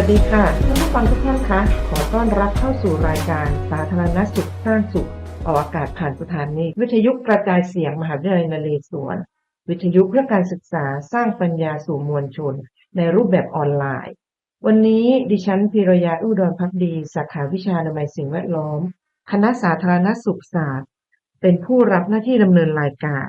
วัสดีค่ะท่านผู้ฟังทุกท่านคะขอต้อนรับเข้าสู่รายการสาธารณสุขสร้างสุขออกอากาศผ่านสถานีวิทยุกระจายเสียงมหาวิทยาลัยนเรศวร วิทยุเพื่อการศึกษาสร้างปัญญาสู่มวลชน ในรูปแบบออนไลน์ วันนี้ดิฉันพิรยาอุดรพักดี สาขาวิชาอนามัยสิ่งแวดล้อม คณะสาธารณสุขศาสตร์ เป็นผู้รับหน้าที่ดำเนินรายการ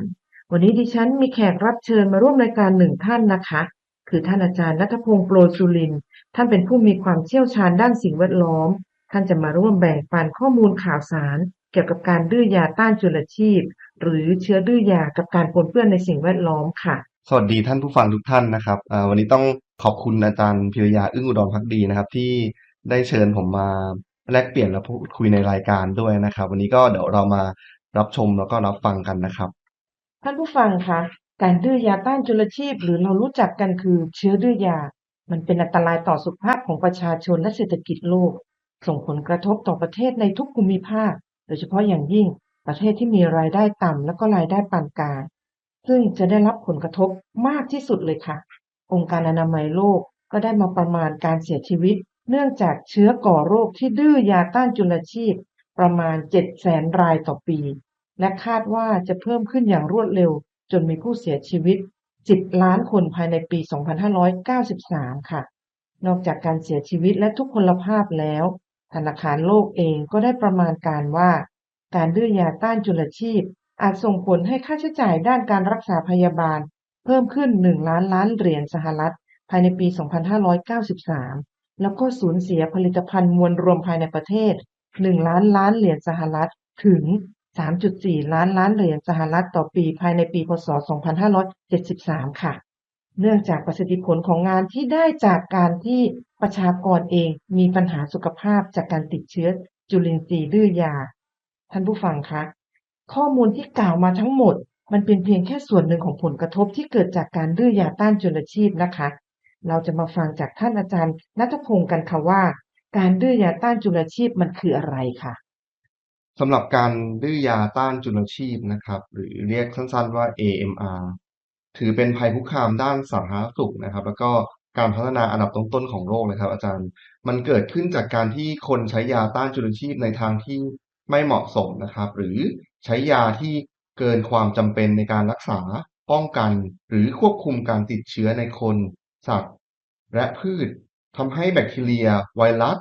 วันนี้ดิฉันมีแขกรับเชิญมาร่วมรายการหนึ่งท่านนะคะ คือท่านอาจารย์นัทพงศ์โปรจุลินทร์ท่านเป็นผู้มีความเชี่ยวชาญด้านสิ่งแวดล้อม ท่านจะมาร่วมแบ่งปันข้อมูลข่าวสาร เกี่ยวกับการดื้อยาต้านจุลชีพ หรือเชื้อดื้อยากับการปนเปื้อนในสิ่งแวดล้อมค่ะสวัสดีท่านผู้ฟังทุกท่านนะครับอ่าวันนี้ต้องขอบคุณอาจารย์พิรยาอึ้งอุดรพักดีนะครับ ที่ได้เชิญผมมาแลกเปลี่ยนและพูดคุยในรายการด้วยนะครับ วันนี้ก็เดี๋ยวเรามารับชมแล้วก็รับฟังกันนะครับ ท่านผู้ฟังคะ การดื้อยาต้านจุลชีพ หรือเรารู้จักกันคือเชื้อดื้อยา มันเป็นอันตรายต่อสุขภาพของประชาชนและเศรษฐกิจโลก ส่งผลกระทบต่อประเทศในทุกภูมิภาค โดยเฉพาะอย่างยิ่งประเทศที่มีรายได้ต่ำและก็รายได้ปานกลางซึ่งจะได้รับผลกระทบมากที่สุดเลยค่ะ องค์การอนามัยโลกก็ได้มาประมาณการเสียชีวิต เนื่องจากเชื้อก่อโรคที่ดื้อยาต้านจุลชีพ ประมาณ7แสนรายต่อปี และคาดว่าจะเพิ่มขึ้นอย่างรวดเร็ว จนมีผู้เสียชีวิต 10 ล้านคนภายในปี 2593 ค่ะ นอกจากการเสียชีวิตและทุกพลภาพแล้ว ธนาคารโลกเองก็ได้ประมาณการว่า การดื้อยาต้านจุลชีพ อาจส่งผลให้ค่าใช้จ่ายด้านการรักษาพยาบาล เพิ่มขึ้น 1 ล้านล้านเหรียญสหรัฐ ภายในปี 2593 แล้วก็สูญเสียผลิตภัณฑ์มวลรวมภายในประเทศ 1 ล้านล้านเหรียญสหรัฐถึง 3.4 ล้านล้านเหรียญสหรัฐต่อปีภายในปีพศ 2573 ค่ะ เนื่องจากประสิทธิผลของงานที่ได้จากการที่ประชากรเองมีปัญหาสุขภาพจากการติดเชื้อจุลินทรีย์ดื้อยา ท่านผู้ฟังคะ ข้อมูลที่กล่าวมาทั้งหมด มันเป็นเพียงแค่ส่วนหนึ่งของผลกระทบที่เกิดจากการดื้อยาต้านจุลชีพนะคะ เราจะมาฟังจากท่านอาจารย์นัทพงศ์กันค่ะว่า การดื้อยาต้านจุลชีพมันคืออะไรค่ะ สำหรับการดื้อยาต้านจุลชีพนะครับ หรือเรียกสั้นๆว่า AMR ถือเป็นภัยคุกคามด้านสาธารณสุขนะครับ แล้วก็การพัฒนาอันดับต้นๆของโลกเลยครับ อาจารย์ มันเกิดขึ้นจากการที่คนใช้ยาต้านจุลชีพในทางที่ไม่เหมาะสมนะครับ หรือใช้ยาที่เกินความจำเป็นในการรักษาป้องกัน หรือควบคุมการติดเชื้อในคน สัตว์ และพืชทำให้แบคทีเรีย ไวรัส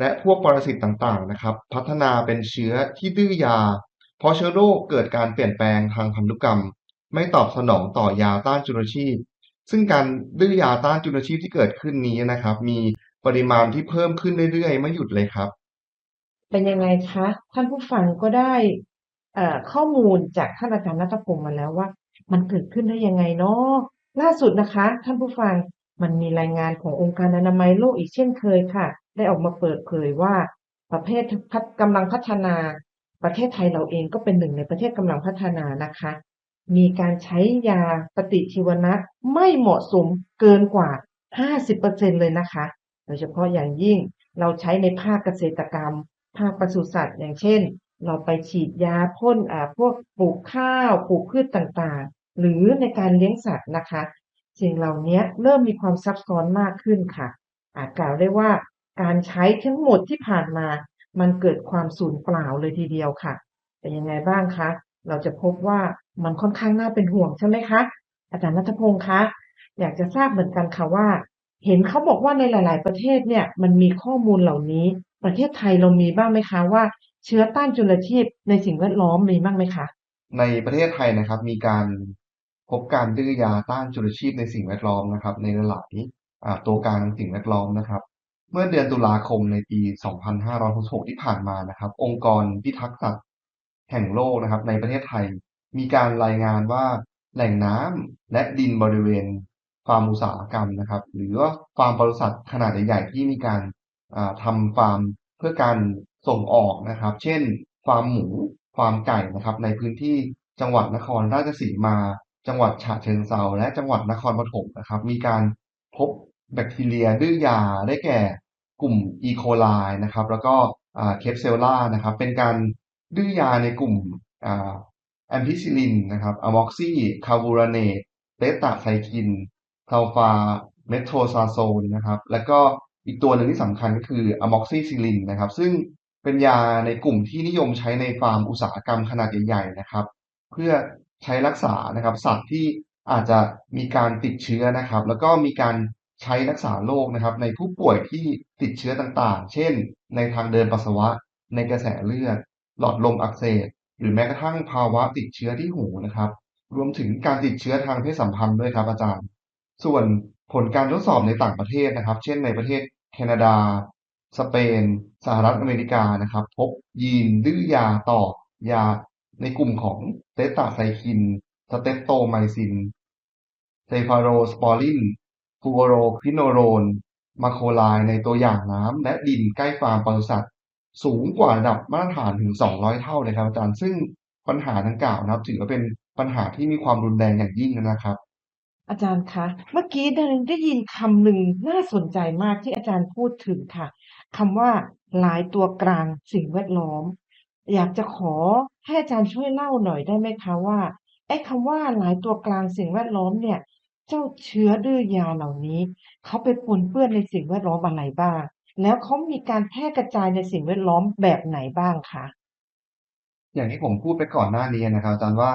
และพวกปรสิตต่างๆนะครับ พัฒนาเป็นเชื้อที่ดื้อยา เพราะเชื้อโรคเกิดการเปลี่ยนแปลงทางพันธุกรรม ไม่ตอบสนองต่อยาต้านจุลชีพ ซึ่งการดื้อยาต้านจุลชีพที่เกิดขึ้นนี้นะครับ มีปริมาณที่เพิ่มขึ้นเรื่อยๆ ไม่หยุดเลยครับ เป็นยังไงคะท่านผู้ฟังก็ได้เอข้อมูลจากท่านอาจารย์นัทพงศ์มาแล้วว่า มันเกิดขึ้นได้ยังไงเนาะล่าสุดนะคะ ท่านผู้ฟังมันมีรายงานขององค์การอนามัยโลกอีกเช่นเคยค่ะ ได้ออกมาเปิดเผยว่าประเทศพัฒกำลังพัฒนาประเทศไทยเราเองก็เป็นหนึ่งในประเทศกำลังพัฒนานะคะ มีการใช้ยาปฏิชีวนะไม่เหมาะสมเกินกว่า 50%เลยนะคะ โดยเฉพาะอย่างยิ่งเราใช้ในภาคเกษตรกรรม ภาคปศุสัตว์ อย่างเช่น เราไปฉีดยาพ่นอ่าพวกปลูกข้าวปลูกพืชต่างๆ หรือในการเลี้ยงสัตว์นะคะสิ่งเหล่านี้เริ่มมีความซับซ้อนมากขึ้นค่ะ อาจกล่าวได้ว่า การใช้ทั้งหมดที่ผ่านมา มันเกิดความสูญเปล่าเลยทีเดียวค่ะเป็นยังไงบ้างคะ เราจะพบว่ามันค่อนข้างน่าเป็นห่วงใช่ไหมคะ อาจารย์นัทพงศ์คะ อยากจะทราบเหมือนกันค่ะว่า เห็นเขาบอกว่าในหลาย ๆ ประเทศเนี่ย มันมีข้อมูลเหล่านี้ ประเทศไทยเรามีบ้างไหมคะว่า เชื้อต้านจุลชีพในสิ่งแวดล้อมมีบ้างไหมคะ ในประเทศไทยนะครับมีการพบการดื้อยาต้านจุลชีพในสิ่งแวดล้อมนะครับ ในหลายตัวการทางสิ่งแวดล้อมนะครับ เมื่อเดือนตุลาคมในปี 2566 ที่ผ่านมานะครับ องค์กรพิทักษ์สัตว์แห่งโลกนะครับ ในประเทศไทย มีการรายงานว่าแหล่งน้ำและดินบริเวณฟาร์มอุตสาหกรรมนะครับ หรือว่าฟาร์มปศุสัตว์ขนาดใหญ่ๆที่มีการอ่าทำฟาร์มเพื่อการส่งออกนะครับ เช่น ฟาร์มหมู ฟาร์มไก่นะครับ ในพื้นที่จังหวัดนครราชสีมา จังหวัดฉะเชิงเทราและจังหวัดนครปฐมนะครับ มีการพบ แบคทีเรียดื้อยาได้แก่กลุ่มอีโคไลนะครับ แล้วก็เคปเซลล่านะครับ เป็นการดื้อยาในกลุ่มอ่าแอมพิซิลินนะครับอะม็อกซี่คาบูราเนตเบต้าไซคินซัลฟาเมโทรซาโซนนะครับ แล้วก็อีกตัวหนึ่งที่สำคัญก็คือ Amoxicillin นะครับ ซึ่งเป็นยาในกลุ่มที่นิยมใช้ในฟาร์มอุตสาหกรรมขนาดใหญ่ๆนะครับ เพื่อใช้รักษานะครับสัตว์ที่อาจจะมีการติดเชื้อนะครับ แล้วก็มีการ ใช้รักษาโรคนะครับ ในผู้ป่วยที่ติดเชื้อต่างๆ เช่น ในทางเดินปัสสาวะ ในกระแสเลือด หลอดลมอักเสบ หรือแม้กระทั่งภาวะติดเชื้อที่หูนะครับ รวมถึงการติดเชื้อทางเพศสัมพันธ์ด้วยครับอาจารย์ ส่วนผลการทดสอบในต่างประเทศนะครับ เช่น ในประเทศแคนาดา สเปน สหรัฐอเมริกานะครับ พบยีนดื้อยาต่อยาในกลุ่มของเตตาไซคิน สเตปโตไมซินเซฟาโรสปอริน ฟลูโอโรควิโนโรนมาโคไลในตัวอย่างน้ำและดินใกล้ฟาร์มปศุสัตว์สูงกว่าระดับมาตรฐานถึง 200 เท่าเลยครับอาจารย์ซึ่งปัญหาดังกล่าวนะครับถือว่าเป็นปัญหาที่มีความรุนแรงอย่างยิ่งนะครับ อาจารย์คะเมื่อกี้ได้ได้ยินคำหนึ่งน่าสนใจมากที่อาจารย์พูดถึงค่ะคำว่าหลายตัวกลางสิ่งแวดล้อม อยากจะขอให้อาจารย์ช่วยเล่าหน่อยได้ไหมคะว่าไอ้คำว่าหลายตัวกลางสิ่งแวดล้อมเนี่ย เจ้าเชื้อดื้อยาเหล่านี้ เขาไปปนเปื้อนในสิ่งแวดล้อมอะไรบ้าง แล้วเขามีการแพร่กระจายในสิ่งแวดล้อมแบบไหนบ้างคะ อย่างที่ผมพูดไปก่อนหน้านี้นะครับอาจารย์ว่า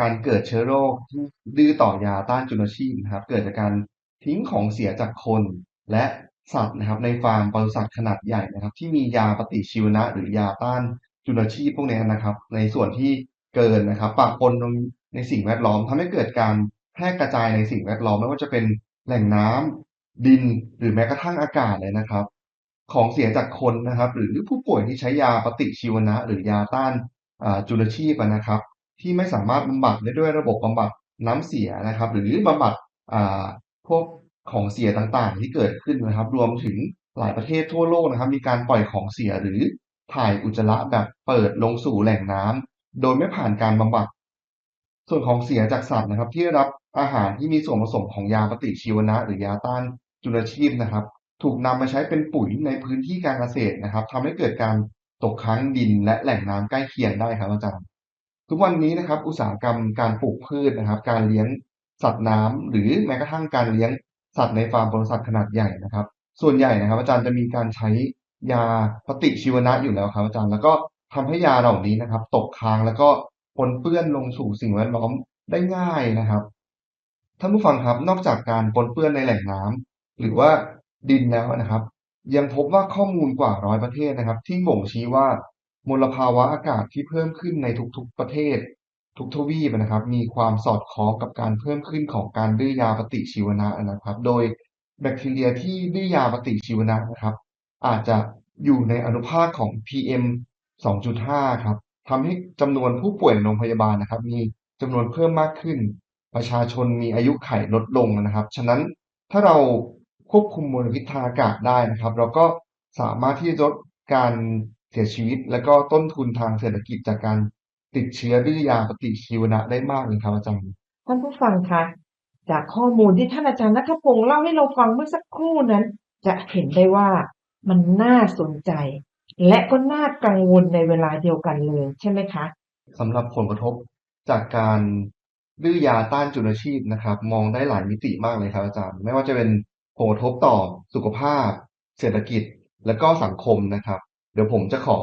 การเกิดเชื้อโรคที่ดื้อต่อยาต้านจุลชีพนะครับ เกิดจากการทิ้งของเสียจากคน และสัตว์นะครับ ในฟาร์มปศุสัตว์ขนาดใหญ่นะครับ ที่มียาปฏิชีวนะ หรือยาต้านจุลชีพพวกนี้นะครับ ในส่วนที่เกินนะครับปะปนลงในสิ่งแวดล้อมทำให้เกิดการ แพร่กระจายในสิ่งแวดล้อม ไม่ว่าจะเป็นแหล่งน้ำดิน หรือแม้กระทั่งอากาศเลยนะครับ ของเสียจากคนนะครับ หรือผู้ป่วยที่ใช้ยาปฏิชีวนะ หรือยาต้านอ่าจุลชีพอะนะครับ ที่ไม่สามารถบำบัดได้ด้วยระบบบำบัดน้ำเสียนะครับ หรือบำบัดอ่าพวกของเสียต่างๆ ที่เกิดขึ้นนะครับ รวมถึงหลายประเทศทั่วโลกนะครับ มีการปล่อยของเสียหรือถ่ายอุจจาระแบบเปิดลงสู่แหล่งน้ำโดยไม่ผ่านการบำบัด ส่วนของเสียจากสัตว์นะครับ ที่ได้รับอาหารที่มีส่วนผสมของยาปฏิชีวนะ หรือยาต้านจุลชีพนะครับ ถูกนำมาใช้เป็นปุ๋ยในพื้นที่การเกษตรนะครับทำให้เกิดการตกค้างดินและแหล่งน้ำใกล้เคียงได้ครับอาจารย์ ทุกวันนี้นะครับ อุตสาหกรรมการปลูกพืชนะครับ การเลี้ยงสัตว์น้ำหรือแม้กระทั่งการเลี้ยงสัตว์ในฟาร์มปศุสัตว์ขนาดใหญ่นะครับ ส่วนใหญ่นะครับ อาจารย์จะมีการใช้ยาปฏิชีวนะอยู่แล้วครับอาจารย์ แล้วก็ทำให้ยาเหล่านี้นะครับ ตกค้างแล้วก็ ปนเปื้อนลงสู่สิ่งแวดล้อมได้ง่ายนะครับท่านผู้ฟังครับนอกจากการปนเปื้อนในแหล่งน้ำหรือว่าดินแล้วนะครับ ยังพบว่าข้อมูลกว่าร้อยประเทศนะครับ ที่บ่งชี้ว่ามลภาวะอากาศที่เพิ่มขึ้นในทุกๆประเทศ ทุกทวีปนะครับ มีความสอดคล้องกับการเพิ่มขึ้นของการดื้อยาปฏิชีวนะนะครับ โดยแบคทีเรียที่ดื้อยาปฏิชีวนะนะครับ อาจจะอยู่ในอนุภาคของ PM 2.5 ครับ ทำให้จำนวนผู้ป่วยในโรงพยาบาลนะครับ มีจำนวนเพิ่มมากขึ้น ประชาชนมีอายุไขลดลงนะครับ ฉะนั้นถ้าเราควบคุมมลพิษทางอากาศได้นะครับ เราก็สามารถที่จะลดการเสียชีวิต และก็ต้นทุนทางเศรษฐกิจจากการติดเชื้อดื้อยาปฏิชีวนะได้มากเลยครับอาจารย์ ท่านผู้ฟังคะจากข้อมูลที่ท่านอาจารย์นัทพงศ์เล่าให้เราฟังเมื่อสักครู่นั้น จะเห็นได้ว่ามันน่าสนใจ และก็น่ากังวลในเวลาเดียวกันเลยใช่ไหมคะ สำหรับผลกระทบจากการดื้อยาต้านจุลชีพนะครับ มองได้หลายมิติมากเลยครับอาจารย์ ไม่ว่าจะเป็นผลกระทบต่อสุขภาพ เศรษฐกิจและก็สังคมนะครับ เดี๋ยวผมจะขอ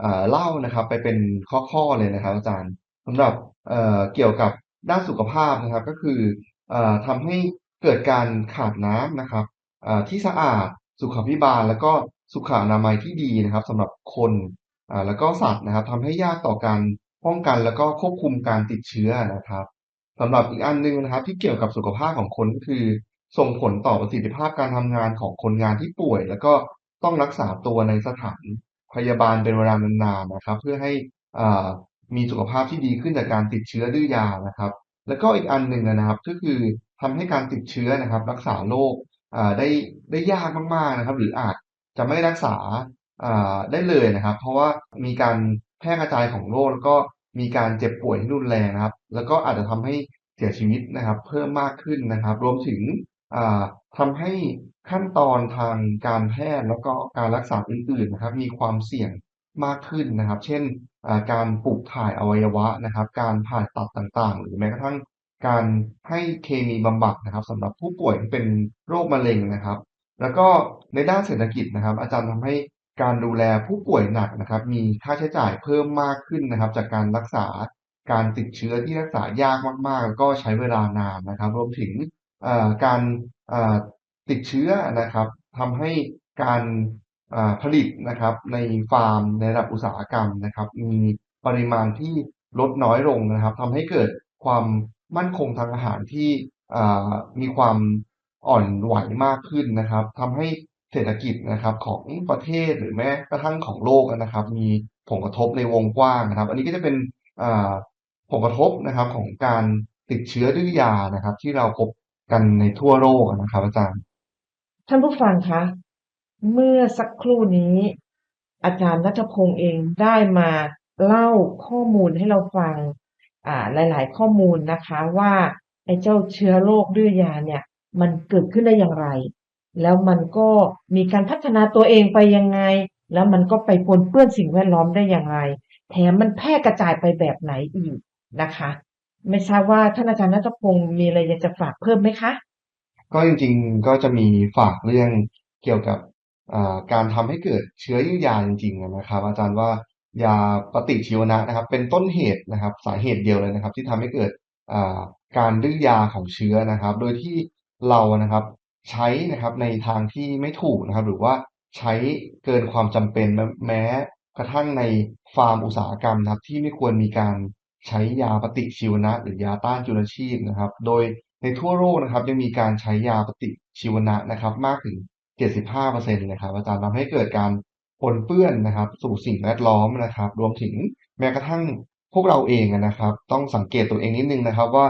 เออเล่านะครับ ไปเป็นข้อๆเลยนะครับ อาจารย์สำหรับเอ่อเกี่ยวกับด้านสุขภาพนะครับ ก็คือเอ่อทำให้เกิดการขาดน้ำนะครับเอ่อที่สะอาดสุขภิบาล แล้วก็ สุขอนามัยที่ดีนะครับสำหรับคนอ่าแล้วก็สัตว์นะครับทำให้ยากต่อการป้องกันแล้วก็ควบคุมการติดเชื้อนะครับสำหรับอีกอันหนึ่งนะครับ ที่เกี่ยวกับสุขภาพของคนก็คือ ส่งผลต่อประสิทธิภาพการทำงานของคนงานที่ป่วย แล้วก็ต้องรักษาตัวในสถานพยาบาลเป็นเวลานานๆนะครับ เพื่อให้อ่ามีสุขภาพที่ดีขึ้นจากการติดเชื้อดื้อยานะครับ แล้วก็อีกอันหนึ่งนะครับ ก็คือทำให้การติดเชื้อนะครับ รักษาโรคได้ได้ยากมากๆนะครับ หรืออาจ จะไม่รักษาได้เลยนะครับ เพราะว่ามีการแพร่กระจายของโรคแล้วก็มีการเจ็บป่วยที่รุนแรงนะครับ แล้วก็อาจจะทำให้เสียชีวิตนะครับ เพิ่มมากขึ้นนะครับ รวมถึงอ่าทำให้ขั้นตอนทางการแพทย์แล้วก็การรักษาอื่นๆนะครับ มีความเสี่ยงมากขึ้นนะครับ เช่นการปลูกถ่ายอวัยวะนะครับ การผ่าตัดต่างๆ หรือแม้กระทั่งการให้เคมีบำบัดนะครับสำหรับผู้ป่วยที่เป็นโรคมะเร็งนะครับ แล้วก็ในด้านเศรษฐกิจนะครับ อาจารย์ทำให้การดูแลผู้ป่วยหนักนะครับ มีค่าใช้จ่ายเพิ่มมากขึ้นนะครับ จากการรักษาการติดเชื้อที่รักษายากมากๆแล้วก็ใช้เวลานานนะครับ รวมถึงการติดเชื้อนะครับทำให้การผลิตนะครับ ในฟาร์มในระดับอุตสาหกรรมนะครับ มีปริมาณที่ลดน้อยลงนะครับทำให้เกิดความมั่นคงทางอาหารที่มีความ อ่อนไหวมากขึ้นนะครับทำให้เศรษฐกิจนะครับของประเทศหรือแม้กระทั่งของโลกนะครับ มีผลกระทบในวงกว้างนะครับ อันนี้ก็จะเป็นผลกระทบนะครับของการติดเชื้อดื้อยานะครับ ที่เราพบกันในทั่วโลกนะครับ อาจารย์ ท่านผู้ฟังคะเมื่อสักครู่นี้ อาจารย์นัทพงศ์เองได้มาเล่าข้อมูลให้เราฟัง อ่าหลาย ๆ ข้อมูลนะคะว่าไอ้เจ้าเชื้อโรคดื้อยาเนี่ย มันเกิดขึ้นได้อย่างไร แล้วมันก็มีการพัฒนาตัวเองไปยังไง แล้วมันก็ไปปนเปื้อนสิ่งแวดล้อมได้อย่างไร แถมมันแพร่กระจายไปแบบไหนอีกนะคะ ไม่ทราบว่าท่านอาจารย์นัทพงศ์มีอะไรอยากจะฝากเพิ่มไหมคะ ก็จริงๆก็จะมีฝากเรื่องเกี่ยวกับการทำให้เกิดเชื้อยื้อยาจริงๆนะครับ อาจารย์ว่ายาปฏิชีวนะนะครับ เป็นต้นเหตุนะครับ สาเหตุเดียวเลยนะครับ ที่ทำให้เกิดการดื้อยาของเชื้อนะครับ โดยที่ เรานะครับ ใช้นะครับในทางที่ไม่ถูกนะครับ หรือว่าใช้เกินความจำเป็นแม้แม้กระทั่งในฟาร์มอุตสาหกรรมนะครับ ที่ไม่ควรมีการใช้ยาปฏิชีวนะ หรือยาต้านจุลชีพนะครับ โดยในทั่วโลกนะครับยังมีการใช้ยาปฏิชีวนะนะครับ มากถึง 75%เลยครับอาจารย์ทำให้เกิดการปนเปื้อนนะครับ สู่สิ่งแวดล้อมนะครับ รวมถึงแม้กระทั่งพวกเราเองนะครับ ต้องสังเกตตัวเองนิดนึงนะครับว่า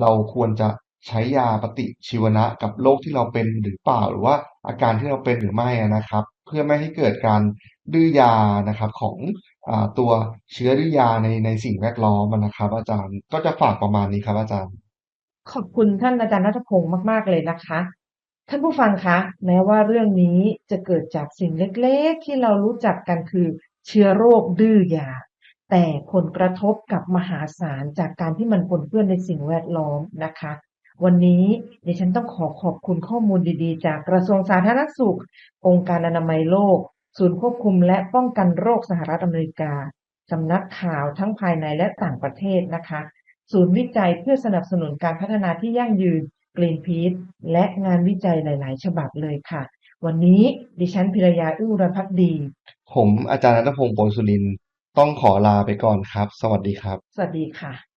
เราควรจะ ใช้ยาปฏิชีวนะกับโรคที่เราเป็นหรือเปล่า หรือว่าอาการที่เราเป็นหรือไม่นะครับ เพื่อไม่ให้เกิดการดื้อยานะครับของอตัวเชื้อดื้อยาในในสิ่งแวดล้อมนะครับ อาจารย์ก็จะฝากประมาณนี้ครับอาจารย์ ขอบคุณท่านอาจารย์นัทพงศ์มาก ๆ เลยนะคะท่านผู้ฟังคะแม้ว่าเรื่องนี้จะเกิดจากสิ่งเล็กๆ ที่เรารู้จักกันคือเชื้อโรคดื้อยา แต่ผลกระทบกับมหาศาลจากการที่มันปนเปื้อนในสิ่งแวดล้อมนะคะ วันนี้ดิฉันต้องขอขอบคุณข้อมูลดีๆ จากกระทรวงสาธารณสุข องค์การอนามัยโลก ศูนย์ควบคุมและป้องกันโรคสหรัฐอเมริกา สำนักข่าวทั้งภายในและต่างประเทศนะคะ ศูนย์วิจัยเพื่อสนับสนุนการพัฒนาที่ยั่งยืน Greenpeace และงานวิจัยหลาย ๆ ฉบับเลยค่ะ วันนี้ดิฉันพิรยาอื้อรพักดี ผมอาจารย์นัทพงศ์โปนสุรินทร์ต้องขอลาไปก่อนครับ สวัสดีครับ สวัสดีค่ะ